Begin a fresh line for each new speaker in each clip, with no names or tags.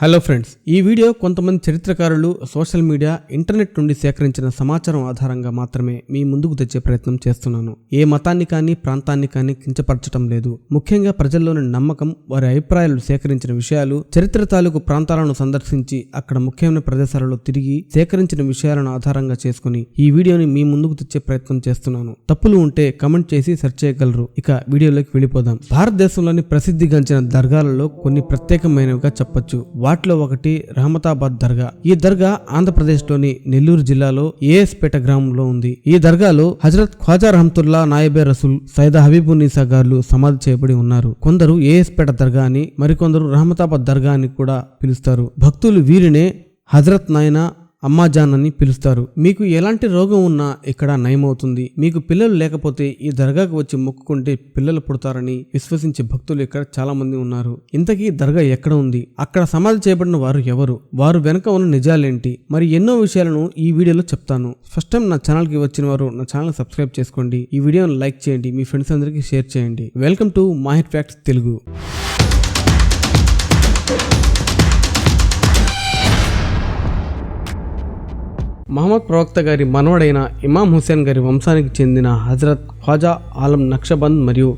Hello friends ఈ video కొంతమంది చరిత్రకారులు సోషల్ మీడియా ఇంటర్నెట్ నుండి సేకరించిన సమాచారం ఆధారంగా మాత్రమే మీ ముందుకు తెచ్చే ప్రయత్నం చేస్తున్నాను. ఏ మతాన్ని కానీ ప్రాంతాన్ని కానీ కించపరచడం లేదు. ముఖ్యంగా ప్రజల్లోని నమ్మకం వారి అభిప్రాయాలు సేకరించిన విషయాలు చరిత్ర తాలూకు ప్రాంతాలను సందర్శించి అక్కడ ముఖ్యమైన ప్రదేశాలలో తిరిగి సేకరించిన విషయాలను ఆధారంగా చేసుకుని ఈ వీడియోని మీ ముందుకు తెచ్చే ప్రయత్నం చేస్తున్నాను. తప్పులు ఉంటే కమెంట్ చేసి సెర్చ్ చేయగలరు. ఇక వీడియోలోకి వెళ్ళిపోదాం. భారతదేశంలోని ప్రసిద్ధిగాంచిన దర్గాలలో కొన్ని ప్రత్యేకమైనవిగా చెప్పొచ్చు. వాటిలో ఒకటి రహమతాబాద్ దర్గా. ఈ దర్గా ఆంధ్రప్రదేశ్లోని నెల్లూరు జిల్లాలో ఏఎస్పేట గ్రామంలో ఉంది. ఈ దర్గాలో హజరత్ ఖ్వాజా రహమతుల్లా నాయబే రసూల్ సైదా హబీబున్నీసా గారు సమాధి చేయబడి ఉన్నారు. కొందరు ఏఎస్పేట దర్గా అని మరికొందరు రహమతాబాద్ దర్గా అని కూడా పిలుస్తారు. భక్తులు వీరినే హజరత్ నాయన అమ్మాజాన్ అని పిలుస్తారు. మీకు ఎలాంటి రోగం ఉన్నా ఇక్కడ నయమవుతుంది. మీకు పిల్లలు లేకపోతే ఈ దర్గాకు వచ్చి మొక్కుకుంటే పిల్లలు పుడతారని విశ్వసించే భక్తులు ఇక్కడ చాలా మంది ఉన్నారు. ఇంతకీ దర్గా ఎక్కడ ఉంది? అక్కడ సమాధి చేయబడిన వారు ఎవరు? వారు వెనుక ఉన్న నిజాలేంటి? మరి ఎన్నో విషయాలను ఈ వీడియోలో చెప్తాను. ఫస్ట్ టైం నా ఛానల్కి వచ్చిన వారు నా ఛానల్ సబ్స్క్రైబ్ చేసుకోండి. ఈ వీడియోను లైక్ చేయండి. మీ ఫ్రెండ్స్ అందరికీ షేర్ చేయండి. Welcome to Mahir facts Telugu. Muhammad ప్రవక్త గారి మనవడైన ఇమాం హుసేన్ గారి వంశానికి చెందిన హజరత్ ఖ్వాజా ఆలం నక్షబంద్ మరియు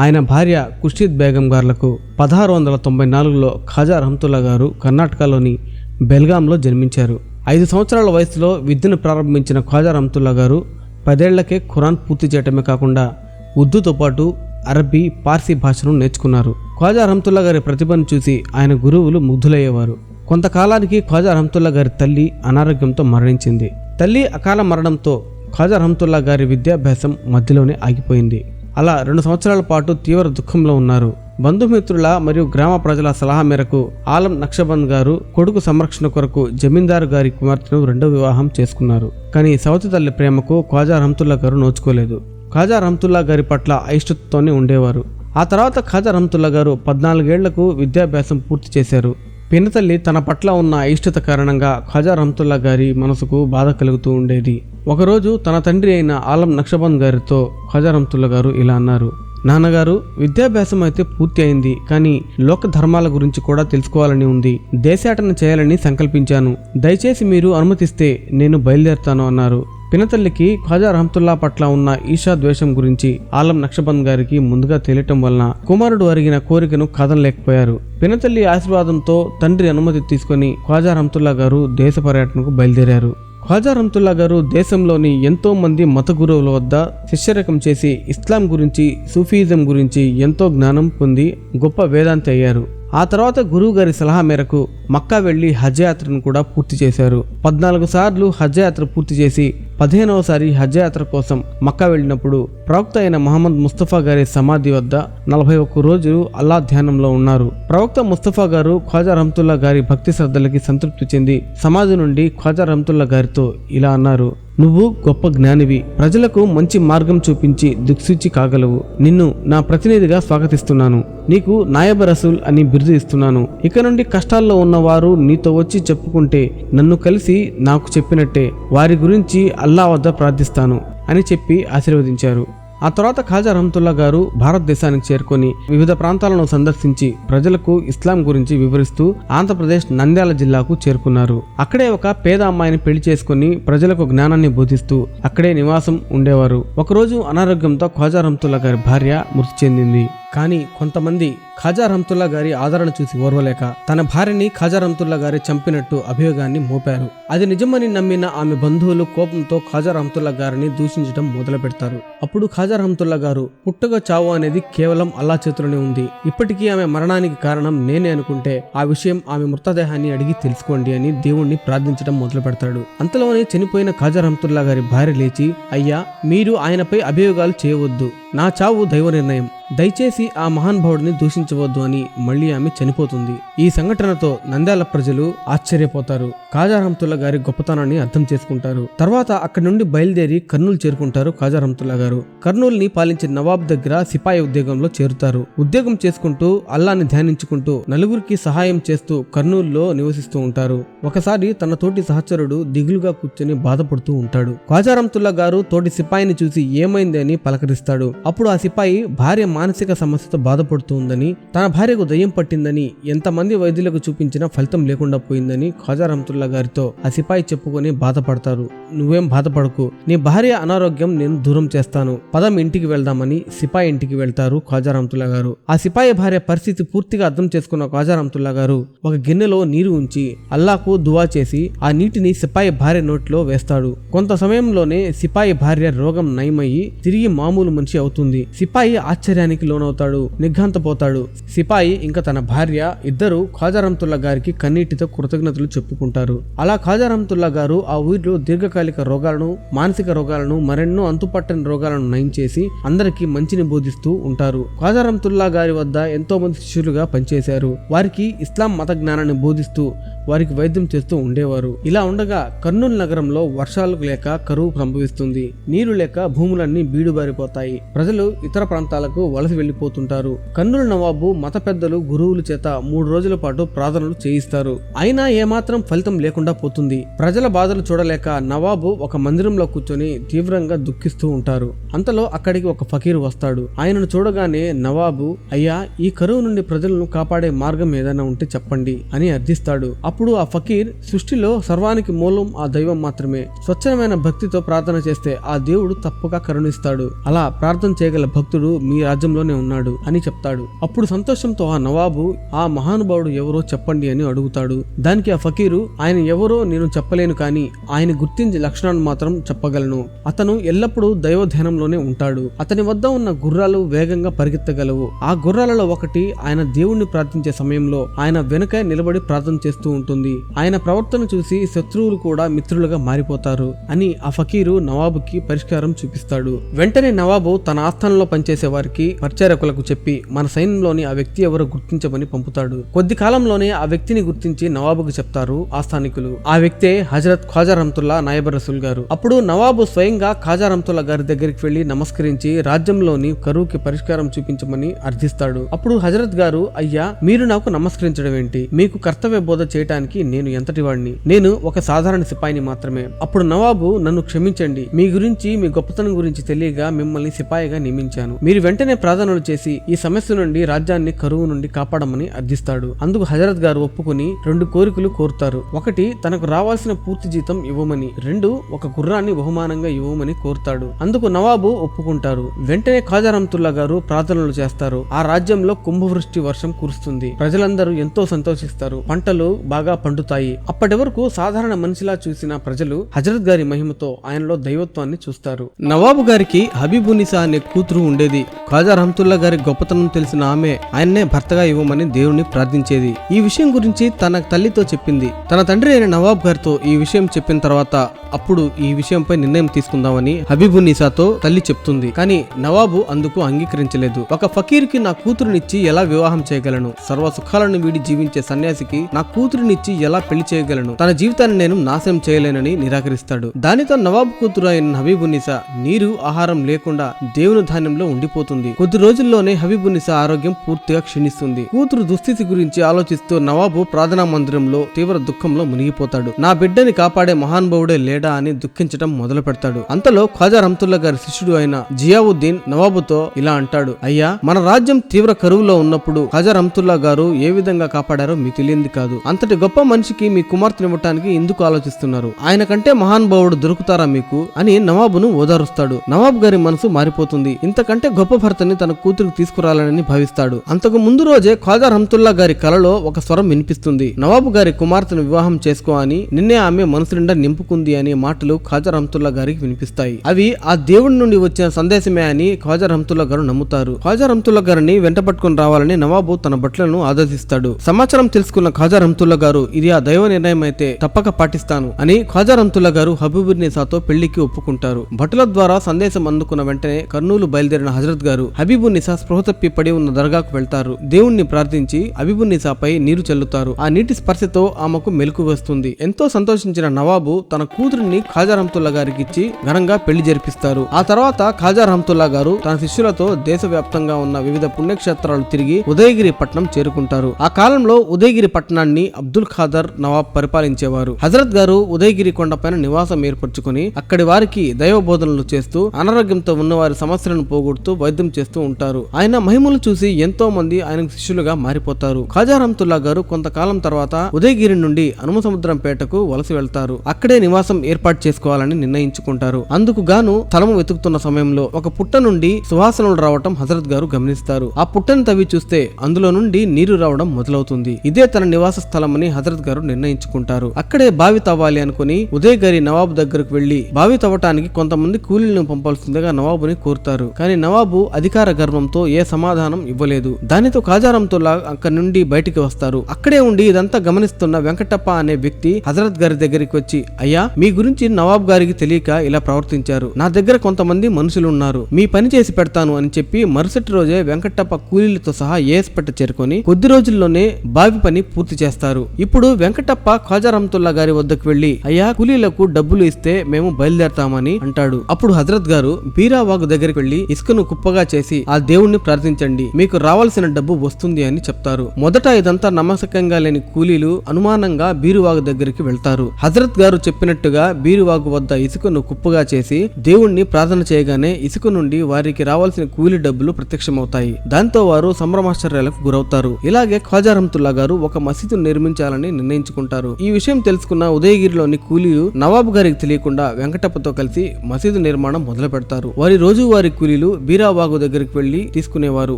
ఆయన భార్య ఖుర్షీద్ బేగం గారులకు పదహారు వందల తొంభై నాలుగులో ఖాజా రహమతుల్లా గారు కర్ణాటకలోని బెల్గాంలో జన్మించారు. ఐదు సంవత్సరాల వయసులో విద్యను ప్రారంభించిన ఖ్వాజా రహమతుల్లా గారు పదేళ్ళకే ఖురాన్ పూర్తి చేయటమే కాకుండా ఉర్దూతో పాటు అరబీ పార్సీ భాషను నేర్చుకున్నారు. ఖ్వాజా రహమతుల్లా గారి ప్రతిభను చూసి ఆయన గురువులు ముగ్ధులయ్యేవారు. కొంతకాలానికి ఖ్వాజా రహమతుల్లా గారి తల్లి అనారోగ్యంతో మరణించింది. తల్లి అకాల మరణంతో ఖ్వాజా రహమతుల్లా గారి విద్యాభ్యాసం మధ్యలోనే ఆగిపోయింది. అలా రెండు సంవత్సరాల పాటు తీవ్ర దుఃఖంలో ఉన్నారు. బంధుమిత్రుల మరియు గ్రామ ప్రజల సలహా మేరకు ఆలం నక్షబంద్ గారు కొడుకు సంరక్షణ కొరకు జమీందారు గారి కుమార్తెను రెండో వివాహం చేసుకున్నారు. కానీ సవతి తల్లి ప్రేమకు ఖాజా రహమతుల్లా గారు నోచుకోలేదు. ఖాజా రహమతుల్లా గారి పట్ల అయిష్టతతోనే ఉండేవారు. ఆ తర్వాత ఖాజా రహమతుల్లా గారు పద్నాలుగేళ్ళకు విద్యాభ్యాసం పూర్తి చేశారు. పినతల్లి తన పట్ల ఉన్న అయిష్టత కారణంగా ఖాజా రహమతుల్లా గారి మనసుకు బాధ కలుగుతూ ఉండేది. ఒకరోజు తన తండ్రి అయిన ఆలం నక్షబంద్ గారితో ఖాజా రహమతుల్లా గారు ఇలా అన్నారు. నాన్నగారు విద్యాభ్యాసం అయితే పూర్తి అయింది కానీ లోక ధర్మాల గురించి కూడా తెలుసుకోవాలని ఉంది. దేశాటన చేయాలని సంకల్పించాను. దయచేసి మీరు అనుమతిస్తే నేను బయలుదేరుతాను అన్నారు. పినతల్లికి ఖాజా రహమతుల్లా పట్ల ఉన్న ఈషా ద్వేషం గురించి ఆలం నక్షబంద్ గారికి ముందుగా తెలియటం వలన కుమారుడు అరిగిన కోరికను కదలలేకపోయారు. పినతల్లి ఆశీర్వాదంతో తండ్రి అనుమతి తీసుకొని ఖాజా రహమతుల్లా గారు దేశ పర్యటనకు బయలుదేరారు. ఖాజా రహమతుల్లా గారు దేశంలోని ఎంతో మంది మత గురువుల వద్ద శిష్యరకం చేసి ఇస్లాం గురించి సూఫీజం గురించి ఎంతో జ్ఞానం పొంది గొప్ప వేదాంతి అయ్యారు. ఆ తర్వాత గురువు గారి సలహా మేరకు మక్కా వెళ్ళి హజ్ యాత్రను కూడా పూర్తి చేశారు. పద్నాలుగు సార్లు హజ్ యాత్ర పూర్తి చేసి పదిహేనవసారి హజ్ యాత్ర కోసం మక్కా వెళ్ళినప్పుడు ప్రవక్త అయిన మహమ్మద్ ముస్తఫా గారి సమాధి వద్ద నలభై ఒక్క రోజులు అల్లా ధ్యానంలో ఉన్నారు. ప్రవక్త ముస్తఫా గారు ఖ్వాజా రహమతుల్లా గారి భక్తి శ్రద్ధలకి సంతృప్తి చెంది సమాధి నుండి ఖ్వాజా రహమతుల్లా గారితో ఇలా అన్నారు. నువ్వు గొప్ప జ్ఞానివి. ప్రజలకు మంచి మార్గం చూపించి దిక్సూచి కాగలవు. నిన్ను నా ప్రతినిధిగా స్వాగతిస్తున్నాను. నీకు నాయబ రసూల్ అని బిరుదు ఇస్తున్నాను. ఇక నుండి కష్టాల్లో ఉన్నవారు నీతో వచ్చి చెప్పుకుంటే నన్ను కలిసి నాకు చెప్పినట్టే. వారి గురించి అల్లా వద్ద ప్రార్థిస్తాను అని చెప్పి ఆశీర్వదించారు. ఆ తర్వాత ఖాజా రహమతుల్లా గారు భారతదేశానికి చేరుకొని వివిధ ప్రాంతాలను సందర్శించి ప్రజలకు ఇస్లాం గురించి వివరిస్తూ ఆంధ్రప్రదేశ్ నంద్యాల జిల్లాకు చేరుకున్నారు. అక్కడే ఒక పేద అమ్మాయిని పెళ్ళి చేసుకుని ప్రజలకు జ్ఞానాన్ని బోధిస్తూ అక్కడే నివాసం ఉండేవారు. ఒకరోజు అనారోగ్యంతో ఖాజా రహమతుల్లా గారి భార్య మృతి చెందింది. కానీ కొంతమంది ఖాజా రమ్తుల్లా గారి ఆదరణ చూసి ఓర్వలేక తన భార్యని ఖాజా రమ్తుల్లా గారి చంపినట్టు అభియోగాన్ని మోపారు. అది నిజమని నమ్మిన ఆమె బంధువులు కోపంతో ఖాజా రమ్తుల్లా గారిని దూషించడం మొదలు పెడతారు అప్పుడు ఖాజా రమ్తుల్లా గారు పుట్టుక చావు అనేది కేవలం అల్లా చేతిలోనే ఉంది. ఇప్పటికీ ఆమె మరణానికి కారణం నేనే అనుకుంటే ఆ విషయం ఆమె మృతదేహాన్ని అడిగి తెలుసుకోండి అని దేవుణ్ణి ప్రార్థించడం మొదలు పెడతాడు అంతలోనే చనిపోయిన ఖాజా రమ్తుల్లా గారి భార్య లేచి అయ్యా మీరు ఆయనపై అభియోగాలు చేయవద్దు. నా చావు దైవ నిర్ణయం. దయచేసి ఆ మహానుభావుడిని దూషించవద్దు అని మళ్ళీ ఆమె చనిపోతుంది. ఈ సంఘటనతో నంద్యాల ప్రజలు ఆశ్చర్యపోతారు. ఖాజా రహమతుల్లా గారి గొప్పతనాన్ని అర్థం చేసుకుంటారు. తర్వాత అక్కడి నుండి బయలుదేరి కర్నూలు చేరుకుంటారు ఖాజా రహమతుల్లా గారు. కర్నూలుని పాలించిన నవాబ్ దగ్గర సిపాయి ఉద్యోగంలో చేరుతారు. ఉద్యోగం చేసుకుంటూ అల్లాని ధ్యానించుకుంటూ నలుగురికి సహాయం చేస్తూ కర్నూలులో నివసిస్తూ ఉంటారు. ఒకసారి తన తోటి సహచరుడు దిగులుగా కూర్చొని బాధపడుతూ ఉంటాడు. ఖాజా రహమతుల్లా గారు తోటి సిపాయిని చూసి ఏమైంది అని పలకరిస్తాడు. అప్పుడు ఆ సిపాయి భార్య మానసిక సమస్యతో బాధపడుతూ ఉందని తన భార్యకు దయ్యం పట్టిందని ఎంతమంది వైద్యులకు చూపించినా ఫలితం లేకుండా పోయిందని ఖాజా రహమతుల్లా గారితో ఆ సిపాయి చెప్పుకొని బాధపడతారు. నువ్వేం బాధపడకు. నీ భార్య అనారోగ్యం నేను దూరం చేస్తాను. పదం ఇంటికి వెళ్దామని సిపాయి ఇంటికి వెళ్తారు ఖాజారాంతుల్లా గారు. ఆ సిపాయి భార్య పరిస్థితి పూర్తిగా అర్థం చేసుకున్న ఖాజారాంతుల్లా గారు ఒక గిన్నెలో నీరు ఉంచి అల్లాకు దువా చేసి ఆ నీటిని సిపాయి భార్య నోట్లో వేస్తాడు. కొంత సమయంలోనే సిపాయి భార్య రోగం నయమయ్యి తిరిగి మామూలు మనిషి అవుతుంది. సిపాయి ఆశ్చర్యానికి లోనవుతాడు నిర్ఘాంతపోతాడు సిపాయి ఇంకా తన భార్య ఇద్దరు ఖాజారంతుల్లా గారికి కన్నీటితో కృతజ్ఞతలు చెప్పుకుంటారు. అలా ఖాజా రహమతుల్లా గారు ఆ ఊరిలో దీర్ఘకాలిక రోగాలను మానసిక రోగాలను మరెన్నో అంతుపట్టని రోగాలను నయం చేసి అందరికీ మంచిని బోధిస్తూ ఉంటారు. ఖాజా రహమతుల్లా గారి వద్ద ఎంతో మంది శిష్యులుగా పనిచేశారు. వారికి ఇస్లాం మత జ్ఞానాన్ని బోధిస్తూ వారికి వైద్యం చేస్తూ ఉండేవారు. ఇలా ఉండగా కర్నూలు నగరంలో వర్షాలు లేక కరువు సంభవిస్తుంది. నీరు లేక భూములన్నీ బీడుబారిపోతాయి. ప్రజలు ఇతర ప్రాంతాలకు వలస వెళ్ళిపోతుంటారు కర్నూలు నవాబు మత పెద్దలు గురువుల చేత మూడు రోజుల పాటు ప్రార్థనలు చేయిస్తారు. అయినా ఏమాత్రం ఫలితం లేకుండా పోతుంది. ప్రజల బాధలు చూడలేక నవాబు ఒక మందిరంలో కూర్చొని తీవ్రంగా దుఃఖిస్తూ ఉంటారు. అంతలో అక్కడికి ఒక ఫకీర్ వస్తాడు. ఆయనను చూడగానే నవాబు అయ్యా ఈ కరువు నుండి ప్రజలను కాపాడే మార్గం ఏదైనా ఉంటే చెప్పండి అని అర్థిస్తాడు. అప్పుడు అప్పుడు ఆ ఫకీర్ సృష్టిలో సర్వానికి మూలం ఆ దైవం మాత్రమే. స్వచ్ఛమైన భక్తితో ప్రార్థన చేస్తే ఆ దేవుడు తప్పక కరుణిస్తాడు. అలా ప్రార్థన చేయగల భక్తుడు మీ రాజ్యంలోనే ఉన్నాడు అని చెప్తాడు. అప్పుడు సంతోషంతో ఆ నవాబు ఆ మహానుభావుడు ఎవరో చెప్పండి అని అడుగుతాడు. దానికి ఆ ఫకీరు ఆయన ఎవరో నేను చెప్పలేను కానీ ఆయన గుర్తించే లక్షణాన్ని మాత్రం చెప్పగలను. అతను ఎల్లప్పుడూ దైవ ధ్యానంలోనే ఉంటాడు. అతని వద్ద ఉన్న గుర్రాలు వేగంగా పరిగెత్తగలవు. ఆ గుర్రాలలో ఒకటి ఆయన దేవుణ్ణి ప్రార్థించే సమయంలో ఆయన వెనుక నిలబడి ప్రార్థన చేస్తూ ఉంటుంది. ఆయన ప్రవర్తన చూసి శత్రువులు కూడా మిత్రులుగా మారిపోతారు అని ఆ ఫకీరు నవాబుకి పరిష్కారం చూపిస్తాడు. వెంటనే నవాబు తన ఆస్థానంలో పనిచేసే వారికి పరిచారకులకు చెప్పి మన సైన్యంలోని ఆ వ్యక్తి ఎవరో గుర్తించమని పంపుతాడు. కొద్ది కాలంలోనే ఆ వ్యక్తిని గుర్తించి నవాబుకు చెప్తారు ఆస్థానికులు. ఆ వ్యక్తే హజరత్ ఖాజా రమ్తుల్లా నాయబర్ రసూల్ గారు. అప్పుడు నవాబు స్వయంగా ఖాజా రమ్తుల్లా గారి దగ్గరికి వెళ్ళి నమస్కరించి రాజ్యంలోని కరువుకి పరిష్కారం చూపించమని అర్థిస్తాడు. అప్పుడు హజరత్ గారు అయ్యా మీరు నాకు నమస్కరించడం ఏంటి? మీకు కర్తవ్య బోధ చేయటానికి నేను ఎంతటి వాడిని నేను ఒక సాధారణ సిపాయిని మాత్రమే. అప్పుడు నవాబు నన్ను క్షమించండి. మీ గురించి మీ గొప్పతనం గురించి తెలియగా మిమ్మల్ని సిపాయిగా నియమించాను. మీరు వెంటనే ప్రార్థనలు చేసి ఈ సమస్య నుండి రాజ్యాన్ని కరువు నుండి కాపాడమని అర్థిస్తాడు. అందుకు హజరత్ గారు ఒప్పుకుని రెండు కోరికలు కోరుతారు. ఒకటి తనకు రావాల్సిన పూర్తి జీతం ఇవ్వమని. రెండు ఒక గుర్రాన్ని బహుమానంగా ఇవ్వమని కోరుతాడు. అందుకు నవాబు ఒప్పుకుంటారు. వెంటనే ఖాజా గారు ప్రార్థనలు చేస్తారు. ఆ రాజ్యంలో కుంభవృష్టి వర్షం కురుస్తుంది. ప్రజలందరూ ఎంతో సంతోషిస్తారు. పంటలు బాగా పండుతాయి. అప్పటి వరకు సాధారణ మనిషిలా చూసిన ప్రజలు హజరత్ గారి మహిమతో ఆయనలో దైవత్వాన్ని చూస్తారు. నవాబు గారికి హబీబునిసా అనే కూతురు ఉండేది. ఖాజా రహమతుల్లా గారి గొప్పతనం తెలిసిన ఆమె ఆయన్నే భర్తగా ఇవ్వమని దేవుణ్ణి ప్రార్థించేది. ఈ విషయం గురించి తన తల్లితో చెప్పింది. తన తండ్రి అయిన నవాబ్ గారితో ఈ విషయం చెప్పిన తర్వాత అప్పుడు ఈ విషయంపై నిర్ణయం తీసుకుందామని హబీబునిసాతో తల్లి చెప్తుంది. కానీ నవాబు అందుకు అంగీకరించలేదు. ఒక ఫకీర్కి నా కూతురునిచ్చి ఎలా వివాహం చేయగలను? సర్వ సుఖాలను వీడి జీవించే సన్యాసికి నా కూతురునిచ్చి ఎలా పెళ్ళి చేయగలను? తన జీవితాన్ని నేను నాశనం చేయలేనని నిరాకరిస్తాడు. దానితో నవాబు కూతురు అయిన హబీబునిసా నీరు ఆహారం లేకుండా దేవుని ధాన్యంలో ఉండిపోతుంది. కొద్ది రోజుల్లోనే హబీబునిసా ఆరోగ్యం పూర్తిగా క్షీణిస్తుంది. కూతురు దుస్థితి గురించి ఆలోచిస్తూ నవాబు ప్రార్థనా మందిరంలో తీవ్ర దుఃఖంలో మునిగిపోతాడు. నా బిడ్డని కాపాడే మహానుభావుడే లేడా అని దుఃఖించడం మొదలు పెడతాడు. అంతలో ఖాజా రహమతుల్లా గారి శిష్యుడు అయిన జియావుద్దీన్ నవాబుతో ఇలా అంటాడు. అయ్యా మన రాజ్యం తీవ్ర కరువులో ఉన్నప్పుడు ఖాజా రహమతుల్లా గారు ఏ విధంగా కాపాడారో మీకు తెలియంది కాదు. అంతటి గొప్ప మనిషికి మీ కుమార్తెనివ్వటానికి ఎందుకు ఆలోచిస్తున్నారు? ఆయన కంటే మహానుభావుడు దొరుకుతారా మీకు? అని నవాబును ఓదారుస్తాడు. నవాబ్ గారి మనసు మారిపోతుంది. ఇంతకంటే గొప్ప భర్తని తన కూతురికి తీసుకురాలని భావిస్తాడు. అంతకు ముందు రోజే ఖాజా రహమతుల్లా గారి కలలో ఒక స్వరం వినిపిస్తుంది. నవాబు గారి కుమార్తెను వివాహం చేసుకో అని నిన్నే ఆమె మనసు నిండా నింపుకుంది అనే మాటలు ఖాజా రహమతుల్లా గారికి వినిపిస్తాయి. అవి ఆ దేవుడి నుండి వచ్చిన సందేశమే అని ఖాజా రహమతుల్లా గారు నమ్ముతారు. ఖాజా రహమతుల్లా గారిని వెంట పట్టుకుని రావాలని నవాబు తన భట్లను ఆదేశిస్తాడు. సమాచారం తెలుసుకున్న ఖాజా రహమతుల్లా గారు గారు ఇది ఆ దైవ నిర్ణయం అయితే తప్పక పాటిస్తాను అని ఖ్వాజా రహమతుల్లా గారు హబీబుర్ నిసాతో పెళ్ళికి ఒప్పుకుంటారు. భటుల ద్వారా సందేశం అందుకున్న వెంటనే కర్నూలు బయలుదేరిన హజరత్ గారు హబీబుర్ నిసా స్పృహ తప్పి పడి ఉన్న దర్గాకు వెళ్తారు. దేవుణ్ణి ప్రార్థించి హబీబున్ నిసాపై నీరు చల్లుతారు. ఆ నీటి స్పర్శతో ఆమెకు మెలకు వస్తుంది. ఎంతో సంతోషించిన నవాబు తన కూతురిని ఖాజా రహమతుల్లా గారికి ఇచ్చి ఘనంగా పెళ్ళి జరిపిస్తారు. ఆ తర్వాత ఖాజా రహమతుల్లా గారు తన శిష్యులతో దేశవ్యాప్తంగా ఉన్న వివిధ పుణ్యక్షేత్రాలు తిరిగి ఉదయగిరి పట్నం చేరుకుంటారు. ఆ కాలంలో ఉదయగిరి పట్టణాన్ని అబ్దుల్ ఖాదర్ నవాబ్ పరిపాలించేవారు. హజరత్ గారు ఉదయగిరి కొండపైన నివాసం ఏర్పరచుకుని అక్కడి వారికి దైవ బోధనలు చేస్తూ అనారోగ్యంతో ఉన్న వారి సమస్యలను పోగొడుతూ వైద్యం చేస్తూ ఉంటారు. ఆయన మహిమలు చూసి ఎంతో మంది ఆయనకు శిష్యులుగా మారిపోతారు. ఖాజా రహమతుల్లా గారు కొంతకాలం తర్వాత ఉదయగిరి నుండి అనుమసముద్రం పేటకు వలస వెళ్తారు. అక్కడే నివాసం ఏర్పాటు చేసుకోవాలని నిర్ణయించుకుంటారు. అందుకు గాను స్థలము వెతుకుతున్న సమయంలో ఒక పుట్ట నుండి సువాసనలు రావటం హజరత్ గారు గమనిస్తారు. ఆ పుట్టను తవ్వి చూస్తే అందులో నుండి నీరు రావడం మొదలవుతుంది. ఇదే తన నివాస స్థలమని హజరత్ గారు నిర్ణయించుకుంటారు. అక్కడే బావి తవ్వాలి అనుకుని ఉదయగిరి నవాబు దగ్గరకు వెళ్ళి బావి తవ్వటానికి కొంతమంది కూలీలను పంపాల్సిందిగా నవాబుని కోరుతారు. కానీ నవాబు అధికార గర్వంతో ఏ సమాధానం ఇవ్వలేదు. దానితో కాజారంతోలా అక్కడి నుండి బయటికి వస్తారు. అక్కడే ఉండి ఇదంతా గమనిస్తున్న వెంకటప్ప అనే వ్యక్తి హజరత్ గారి దగ్గరికి వచ్చి అయ్యా మీ గురించి నవాబ్ గారికి తెలియక ఇలా ప్రవర్తించారు. నా దగ్గర కొంతమంది మనుషులు ఉన్నారు మీ పని చేసి పెడతాను అని చెప్పి మరుసటి రోజే వెంకటప్ప కూలీలతో సహా ఏస్పెట్ట చేరుకొని కొద్ది రోజుల్లోనే బావి పని పూర్తి చేస్తారు. ఇప్పుడు వెంకటప్ప ఖాజా రహమతుల్లా గారి వద్దకు వెళ్ళి అయ్యా కూలీలకు డబ్బులు ఇస్తే మేము బయలుదేరతామని అంటాడు. అప్పుడు హజరత్ గారు బీరావాగు దగ్గరికి వెళ్ళి ఇసుకను కుప్పగా చేసి ఆ దేవుణ్ణి ప్రార్థించండి. మీకు రావాల్సిన డబ్బు వస్తుంది అని చెప్తారు. మొదట ఇదంతా నమ్మసకంగా లేని కూలీలు అనుమానంగా బీరువాగు దగ్గరికి వెళ్తారు. హజరత్ గారు చెప్పినట్టుగా బీరువాగు వద్ద ఇసుకను కుప్పగా చేసి దేవుణ్ణి ప్రార్థన చేయగానే ఇసుక నుండి వారికి రావాల్సిన కూలీ డబ్బులు ప్రత్యక్షమవుతాయి. దాంతో వారు సంభ్రమాశ్చర్యాలకు గురవుతారు. ఇలాగే ఖాజా రహమతుల్లా గారు ఒక మసీదు నిర్మించాలని నిర్ణయించుకుంటారు. ఈ విషయం తెలుసుకున్న ఉదయగిరిలోని కూలీలు నవాబు గారికి తెలియకుండా వెంకటప్పతో కలిసి మసీదు నిర్మాణం మొదలు పెడతారు వారి రోజువారీ కూలీలు బీరాబాగు దగ్గరికి వెళ్ళి తీసుకునేవారు.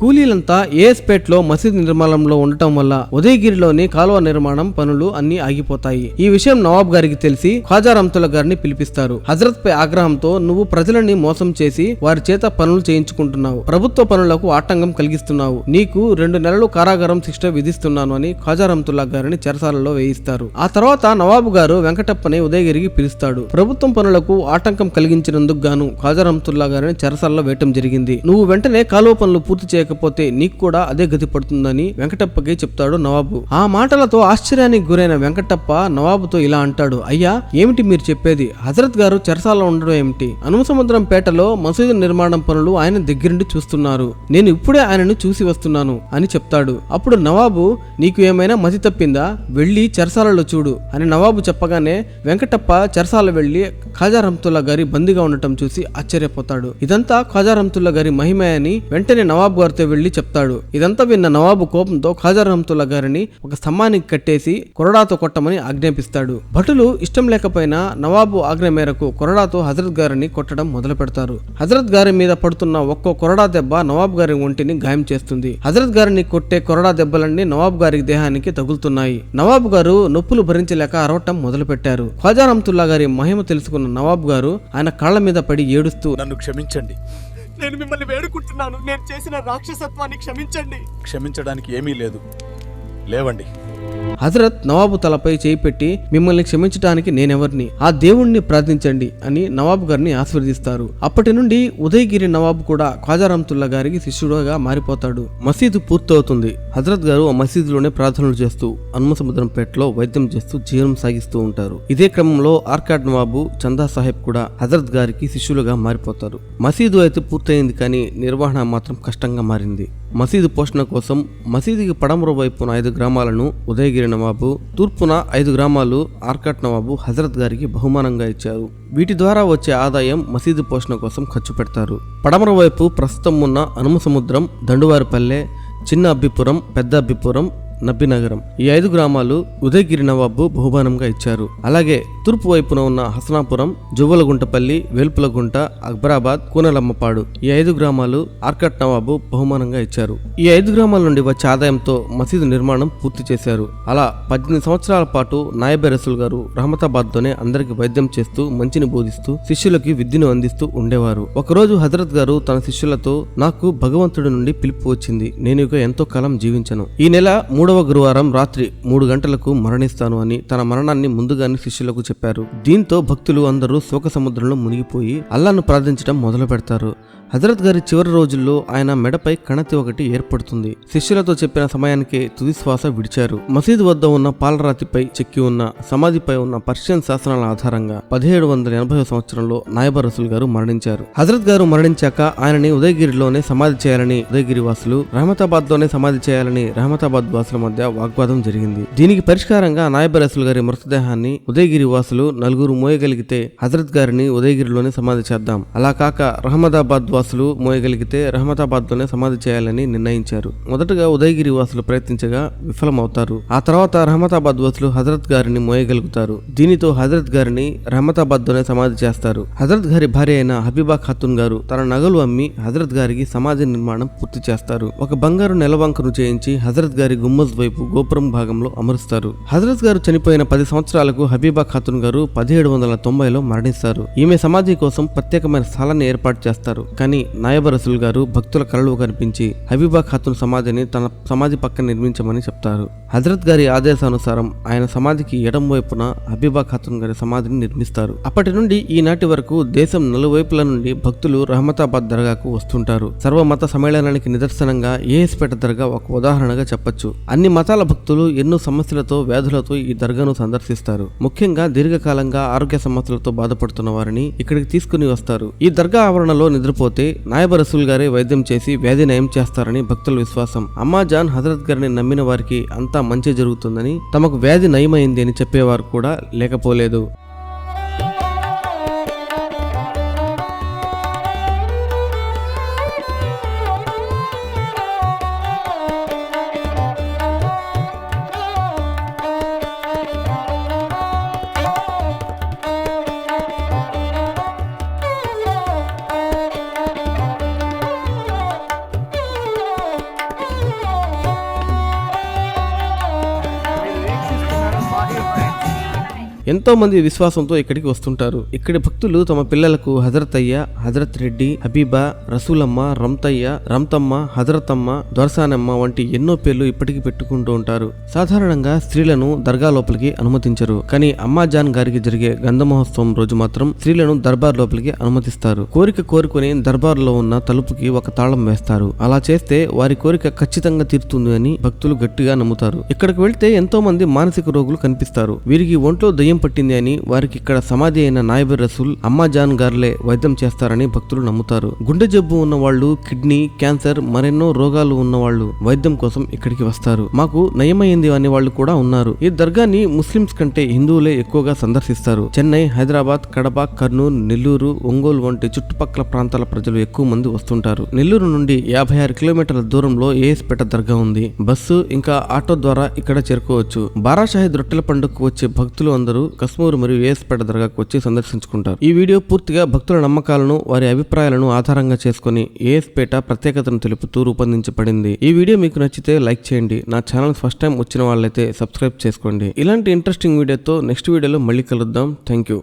కూలీలంతా ఏఎస్పేట్లో మసీదు నిర్మాణంలో ఉండటం వల్ల ఉదయగిరిలోని కాలువ నిర్మాణం పనులు అన్ని ఆగిపోతాయి. ఈ విషయం నవాబ్ గారికి తెలిసి ఖాజా రహమతుల్లా గారిని పిలిపిస్తారు. హజరత్ పై ఆగ్రహంతో నువ్వు ప్రజలని మోసం చేసి వారి చేత పనులు చేయించుకుంటున్నావు. ప్రభుత్వ పనులకు ఆటంకం కలిగిస్తున్నావు. నీకు రెండు నెలలు కారాగారం శిక్ష విధిస్తున్నాను అని ఖాజా రహమతుల్లా గారిని చెరసాలలో వేయిస్తారు. ఆ తర్వాత నవాబు గారు వెంకటప్పని ఉదయగిరికి పిలుస్తాడు. ప్రభుత్వం పనులకు ఆటంకం కలిగించినందుకు గాను ఖాజా గారిని చెరసాలలో వేయటం జరిగింది. నువ్వు వెంటనే కాలువ పనులు పూర్తి చేయకపోతే నీకు కూడా అదే గతి పడుతుందని వెంకటప్పకి చెప్తాడు నవాబు. ఆ మాటలతో ఆశ్చర్యానికి గురైన వెంకటప్ప నవాబుతో ఇలా అంటాడు. అయ్యా ఏమిటి మీరు చెప్పేది? హజరత్ గారు చెరసాలలో ఉండడం ఏమిటి? అనుమసముద్రం పేటలో మసీదు నిర్మాణం పనులు ఆయన దగ్గరుండి చూస్తున్నారు. నేను ఇప్పుడే ఆయనను చూసి వస్తున్నాను అని చెప్తాడు. అప్పుడు నవాబు నీకు ఏమైనా మతి తప్పిందా? వెళ్ళి చెరసాలలో చూడు అని నవాబు చెప్పగానే వెంకటప్ప చెరసాల వెళ్ళి ఖాజా గారి బందీగా ఉండటం చూసి ఆశ్చర్యపోతాడు. ఇదంతా ఖాజా గారి మహిమే అని వెంటనే నవాబు గారితో వెళ్ళి చెప్తాడు. ఇదంతా విన్న నవాబు కోపంతో ఖాజా గారిని ఒక స్తంభానికి కట్టేసి కొరడాతో కొట్టమని ఆజ్ఞాపిస్తాడు. భటులు ఇష్టం లేకపోయినా నవాబు ఆజ్ఞ మేరకు కొరడాతో హజరత్ గారిని కొట్టడం మొదలు పెడతారు. హజరత్ గారి మీద పడుతున్న ఒక్కో కొరడా దెబ్బ నవాబ్ గారి ఒంటిని గాయం చేస్తుంది. హజరత్ గారిని కొట్టే కొరడా దెబ్బలన్నీ నవాబ్ గారి దేహానికి తగులుతున్నాయి. నవాబ్ గారు నొప్పులు భరించలేక అరవటం మొదలు పెట్టారు ఖాజా రహమతుల్లా గారి మహిమ తెలుసుకున్న నవాబ్ గారు ఆయన కాళ్ళ మీద పడి ఏడుస్తూ
నన్ను క్షమించండి.
నేను మిమ్మల్ని వేడుకుంటున్నాను. నేను చేసిన రాక్షసత్వాన్ని క్షమించండి.
క్షమించడానికి ఏమీ లేదు. లేవండి.
హజరత్ నవాబు తలపై చేయి పెట్టి మిమ్మల్ని క్షమించడానికి నేనెవరిని? ఆ దేవుణ్ణి ప్రార్థించండి అని నవాబు గారిని ఆశీర్వదిస్తారు. అప్పటి నుండి ఉదయగిరి నవాబు కూడా ఖాజా రహమతుల్లా గారికి శిష్యుడుగా మారిపోతాడు. మసీదు పూర్తవుతుంది. హజరత్ గారు ఆ మసీదులోనే ప్రార్థనలు చేస్తూ హనుమసముద్రంపేటలో వైద్యం చేస్తూ జీవనం సాగిస్తూ ఉంటారు. ఇదే క్రమంలో ఆర్కాడ్ నవాబు చందా సాహెబ్ కూడా హజరత్ గారికి శిష్యులుగా మారిపోతారు. మసీదు అయితే పూర్తయింది కానీ నిర్వహణ మాత్రం కష్టంగా మారింది. మసీదు పోషణ కోసం మసీదుకి పడమర వైపున ఐదు గ్రామాలను ఉదయగిరి నవాబు తూర్పున ఐదు గ్రామాలు ఆర్కాట్ నవాబు హజరత్ గారికి బహుమానంగా ఇచ్చారు. వీటి ద్వారా వచ్చే ఆదాయం మసీదు పోషణ కోసం ఖర్చు పెడతారు. పడమర వైపు ప్రస్తుతం ఉన్న అనుమసముద్రం దండువారిపల్లె చిన్న అబ్బిపురం పెద్ద అబ్బిపురం నబ్బినగరం. ఈ ఐదు గ్రామాలు ఉదయగిరి నవాబు బహుమానంగా ఇచ్చారు. అలాగే తూర్పు వైపున ఉన్న హసనాపురం జువ్వలగుంటపల్లి వేల్పులగుంట అక్బరాబాద్ కూనలమ్మపాడు ఈ ఐదు గ్రామాలు ఆర్కట్ నవాబు బహుమానంగా ఇచ్చారు. ఈ ఐదు గ్రామాల నుండి వచ్చే ఆదాయంతో మసీదు నిర్మాణం పూర్తి చేశారు. అలా పద్దెనిమిది సంవత్సరాల పాటు నాయబెరసుల్ గారు రహమతాబాద్తోనే అందరికి వైద్యం చేస్తూ మంచిని బోధిస్తూ శిష్యులకి విద్యను అందిస్తూ ఉండేవారు. ఒకరోజు హజరత్ గారు తన శిష్యులతో నాకు భగవంతుడి నుండి పిలుపు వచ్చింది. నేను ఇక ఎంతో కాలం జీవించను. ఈ నెల మూడు మూడవ గురువారం రాత్రి మూడు గంటలకు మరణిస్తాను అని తన మరణాన్ని ముందుగానే శిష్యులకు చెప్పారు. దీంతో భక్తులు అందరూ శోక సముద్రంలో మునిగిపోయి అల్లాను ప్రార్థించడం మొదలు పెడతారు హజరత్ గారి చివరి రోజుల్లో ఆయన మెడపై కణతి ఒకటి ఏర్పడుతుంది. శిష్యులతో చెప్పిన సమయానికే తుది శ్వాస విడిచారు. మసీదు వద్ద ఉన్న పాలరాతిపై చెక్కి ఉన్న సమాధిపై ఉన్న పర్షియన్ శాసనాల ఆధారంగా పదిహేడు వందల ఎనభై సంవత్సరంలో నాయబ రసూల్ గారు మరణించారు. హజరత్ గారు మరణించాక ఆయనని ఉదయగిరిలోనే సమాధి చేయాలని ఉదయగిరి వాసులు రహమతాబాద్లోనే సమాధి చేయాలని రహమతాబాద్ వాసుల మధ్య వాగ్వాదం జరిగింది. దీనికి పరిష్కారంగా నాయబ రసూల్ గారి మృతదేహాన్ని ఉదయగిరి వాసులు నలుగురు మోయగలిగితే హజరత్ గారిని ఉదయగిరిలోనే సమాధి చేద్దాం. అలా కాక రహమదాబాద్ వాసులు మోయగలిగితే రహమతాబాద్లోనే సమాధి చేయాలని నిర్ణయించారు. మొదటగా ఉదయగిరి వాసులు ప్రయత్నించగా విఫలమవుతారు. ఆ తర్వాత రహమతాబాద్ వాసులు హజరత్ గారిని మోయగలుగుతారు. దీనితో హజరత్ గారిని రహమతాబాద్లోనే సమాధి చేస్తారు. హజరత్ గారి భార్య అయిన హబీబా ఖాతున్ గారు తన నగలు అమ్మి హజరత్ గారికి సమాధి నిర్మాణం పూర్తి చేస్తారు. ఒక బంగారు నెలవంకను చేయించి హజరత్ గారి గుమ్మజ్ వైపు గోపురం భాగంలో అమరుస్తారు. హజరత్ గారు చనిపోయిన పది సంవత్సరాలకు హబీబా ఖాతున్ గారు పదిహేడు వందల తొంభైలో మరణిస్తారు. ఈమె సమాధి కోసం ప్రత్యేకమైన స్థలాన్ని ఏర్పాటు చేస్తారు. కానీ నాయబ రసూల్ గారు భక్తుల కళలు కనిపించి హబీబా ఖాతున్ సమాధిని తన సమాధి పక్కన నిర్మించమని చెప్తారు. హజరత్ గారి ఆదేశానుసారం ఆయన సమాధికి ఎడం వైపున హబీబా ఖాతున్ గారి సమాధిని నిర్మిస్తారు. అప్పటి నుండి ఈనాటి వరకు దేశం నలువైపుల నుండి భక్తులు రహమతాబాద్ దర్గాకు వస్తుంటారు. సర్వమత సమ్మేళనానికి నిదర్శనంగా ఏఎస్పేట దర్గా ఒక ఉదాహరణగా చెప్పొచ్చు. అన్ని మతాల భక్తులు ఎన్నో సమస్యలతో వ్యాధులతో ఈ దర్గాను సందర్శిస్తారు. ముఖ్యంగా దీర్ఘకాలంగా ఆరోగ్య సమస్యలతో బాధపడుతున్న వారిని ఇక్కడికి తీసుకుని వస్తారు. ఈ దర్గా ఆవరణలో నిద్రపోతే నాయబ రసూల్ గారే వైద్యం చేసి వ్యాధి నయం చేస్తారని భక్తుల విశ్వాసం. అమ్మా జాన్ హజరత్ గారిని నమ్మిన వారికి అంతా మంచి జరుగుతుందని తమకు వ్యాధి నయమైంది అని చెప్పేవారు కూడా లేకపోలేదు. ఎంతో మంది విశ్వాసంతో ఇక్కడికి వస్తుంటారు. ఇక్కడి భక్తులు తమ పిల్లలకు హజరత్ అయ్య హజరత్ రెడ్డి హబీబా రసూలమ్మ రంతయ్య రంతమ్మ హజరతమ్మ దొరసానమ్మ వంటి ఎన్నో పేర్లు ఇప్పటికీ పెట్టుకుంటూ ఉంటారు. సాధారణంగా స్త్రీలను దర్గా లోపలికి అనుమతించరు. కానీ అమ్మాజాన్ గారికి జరిగే గంధ మహోత్సవం రోజు మాత్రం స్త్రీలను దర్బార్ లోపలికి అనుమతిస్తారు. కోరిక కోరుకుని దర్బార్లో ఉన్న తలుపుకి ఒక తాళం వేస్తారు. అలా చేస్తే వారి కోరిక ఖచ్చితంగా తీరుతుంది అని భక్తులు గట్టిగా నమ్ముతారు. ఇక్కడికి వెళ్తే ఎంతో మంది మానసిక రోగులు కనిపిస్తారు. వీరికి ఒంట్లో దయ్యం పట్టింది అని వారికి ఇక్కడ సమాధి అయిన నాయబర్ రసూల్ అమ్మాజాన్ గార్లే వైద్యం చేస్తారని భక్తులు నమ్ముతారు. గుండె జబ్బు ఉన్న వాళ్ళు కిడ్నీ క్యాన్సర్ మరెన్నో రోగాలు ఉన్న వాళ్ళు వైద్యం కోసం ఇక్కడికి వస్తారు. మాకు నయమైంది అనే వాళ్ళు కూడా ఉన్నారు. ఈ దర్గాని ముస్లిమ్స్ కంటే హిందువులే ఎక్కువగా సందర్శిస్తారు. చెన్నై హైదరాబాద్ కడప కర్నూలు నెల్లూరు ఒంగోలు వంటి చుట్టుపక్కల ప్రాంతాల ప్రజలు ఎక్కువ మంది వస్తుంటారు. నెల్లూరు నుండి యాభై ఆరు కిలోమీటర్ల దూరంలో ఏఎస్పేట దర్గా ఉంది. బస్సు ఇంకా ఆటో ద్వారా ఇక్కడ చేరుకోవచ్చు. బారాషాహిద్ రొట్టెల పండుగకు వచ్చే భక్తులు అందరూ కశ్మూరు మరియు ఏఎస్పేట దర్గాకు వచ్చి సందర్శించుకుంటారు. ఈ వీడియో పూర్తిగా భక్తుల నమ్మకాలను వారి అభిప్రాయాలను ఆధారంగా చేసుకుని ఏఎస్పేట ప్రత్యేకతను తెలుపుతూ రూపొందించబడింది. ఈ వీడియో మీకు నచ్చితే లైక్ చేయండి. నా ఛానల్ ఫస్ట్ టైం వచ్చిన వాళ్ళైతే సబ్స్క్రైబ్ చేసుకోండి. ఇలాంటి ఇంట్రెస్టింగ్ వీడియోతో నెక్స్ట్ వీడియోలో మళ్ళీ కలుద్దాం. Thank you